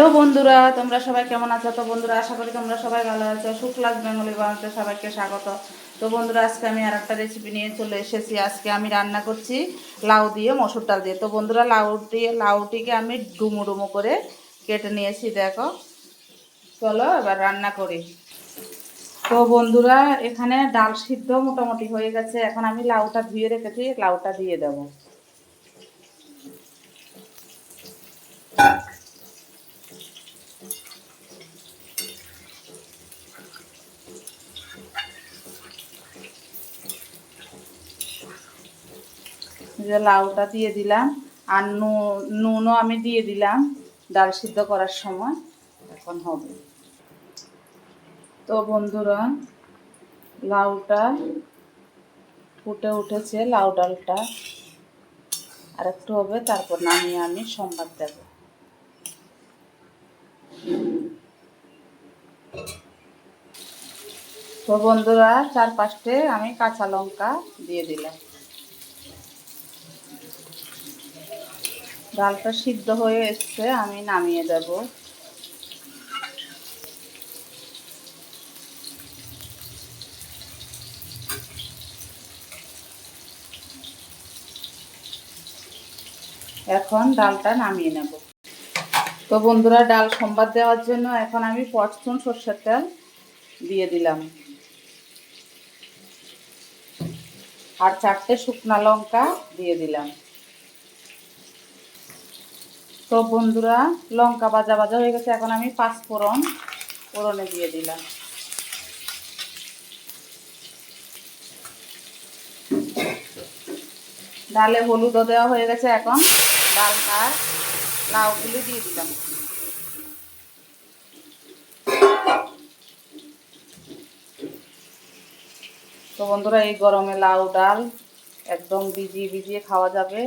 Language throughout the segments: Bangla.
হ্যালো বন্ধুরা, তোমরা সবাই কেমন আছো? তো বন্ধুরা, আশা করি তোমরা সবাই ভালো আছো। শুক্লাস বেঙ্গলি বানাতে সবাইকে স্বাগত। তো বন্ধুরা, আজকে আমি আর একটা রেসিপি নিয়ে চলে এসেছি। আজকে আমি রান্না করছি লাউ দিয়ে মসুর ডাল দিয়ে। তো বন্ধুরা, লাউ দিয়ে, লাউটিকে আমি ডুমো ডুমো করে কেটে নিয়েছি, দেখো। চলো এবার রান্না করি। তো বন্ধুরা, এখানে ডাল সিদ্ধ মোটামুটি হয়ে গেছে। এখন আমি লাউটা ধুয়ে রেখেছি, লাউটা দিয়ে দেবো। যে লাউটা দিয়ে দিলাম আর নুন নুনও আমি দিয়ে দিলাম ডাল সিদ্ধ করার সময়। এখন হবে। তো বন্ধুরা, লাউটা ফুটে উঠেছে, লাউ ডালটা। আর একটু হবে, তারপর নামিয়ে আমি সম্বাদ দেব। তো বন্ধুরা, চার পাঁচটে আমি কাঁচা লঙ্কা দিয়ে দিলাম। ডালটা সিদ্ধ হয়ে এসছে, আমি নামিয়ে দেব। এখন ডালটা নামিয়ে নেব। তো বন্ধুরা, ডাল সম্বাদ দেওয়ার জন্য এখন আমি পচতুন সর্ষের তেল দিয়ে দিলাম। আর চারটে শুকনা লঙ্কা দিয়ে দিলাম। তো বন্ধুরা, লঙ্কা ভাজা ভাজা হয়ে গেছে। এখন আমি পাঁচ ফোড়ন ফোড়নে দিয়ে দিলাম। ডালে হলুদও দেওয়া হয়ে গেছে এখন। ডালটা লাউগুলি দিয়ে দিলাম। তো বন্ধুরা, এই গরমে লাউ ডাল একদম ভিজিয়ে ভিজিয়ে খাওয়া যাবে।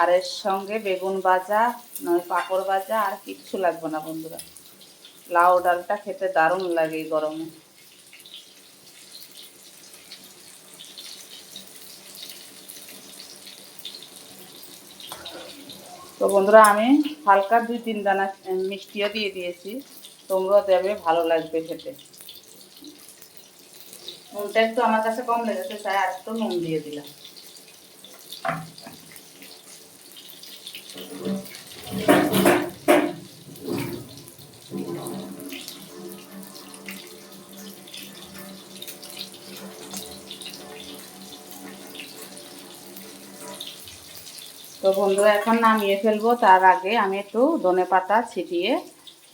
আর এর সঙ্গে বেগুন ভাজা, নয় পাঁপড় ভাজা, আর কিচ্ছু লাগবে না বন্ধুরা। লাউ ডালটা খেতে দারুণ লাগে এই গরমে। তো বন্ধুরা, আমি হালকা দুই তিন দানা মিষ্টিও দিয়ে দিয়েছি। তোমরাও দেবে, ভালো লাগবে খেতে। নুনটা একটু আমার কাছে কম লেগেছে, তাই আর একটু নুন দিয়ে দিলাম। তো বন্ধুরা, এখন নামিয়ে ফেলব। তার আগে আমি একটু ধনে পাতা ছিটিয়ে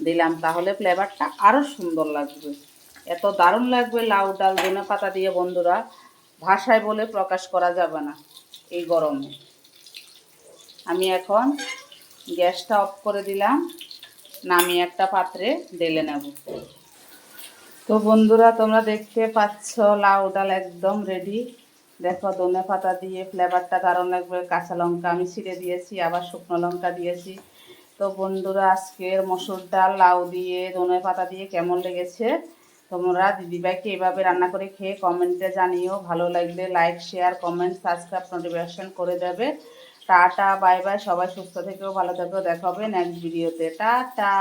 দিলাম, তাহলে ফ্লেভারটা আরও সুন্দর লাগবে। এত দারুণ লাগবে লাউ ডাল, ধনে পাতা দিয়ে, বন্ধুরা। ভাষায় বলে প্রকাশ করা যাবে না এই গরমে। আমি এখন গ্যাসটা অফ করে দিলাম, নামিয়ে একটা পাত্রে ঢেলে নেব। তো বন্ধুরা, তোমরা দেখতে পাচ্ছ লাউ ডাল একদম রেডি দেখো, ধনে পাতা দিয়ে ফ্লেভারটা দারুণ লাগবে। কাঁচা লঙ্কা আমি ছিঁড়ে দিয়েছি, আবার শুকনো লঙ্কা দিয়েছি। তো বন্ধুরা, আজকের মসুর ডাল, লাউ দিয়ে ধনে পাতা দিয়ে কেমন লেগেছে? তোমরা দিদিভাইকে এভাবে রান্না করে খেয়ে কমেন্টে জানিও। ভালো লাগলে like share comment subscribe notification করে দেবে টাটা বাই বাই সবাই সুস্থ থেকেও ভালো থেকেও দেখা হবে নেক্সট ভিডিওতে টাটা!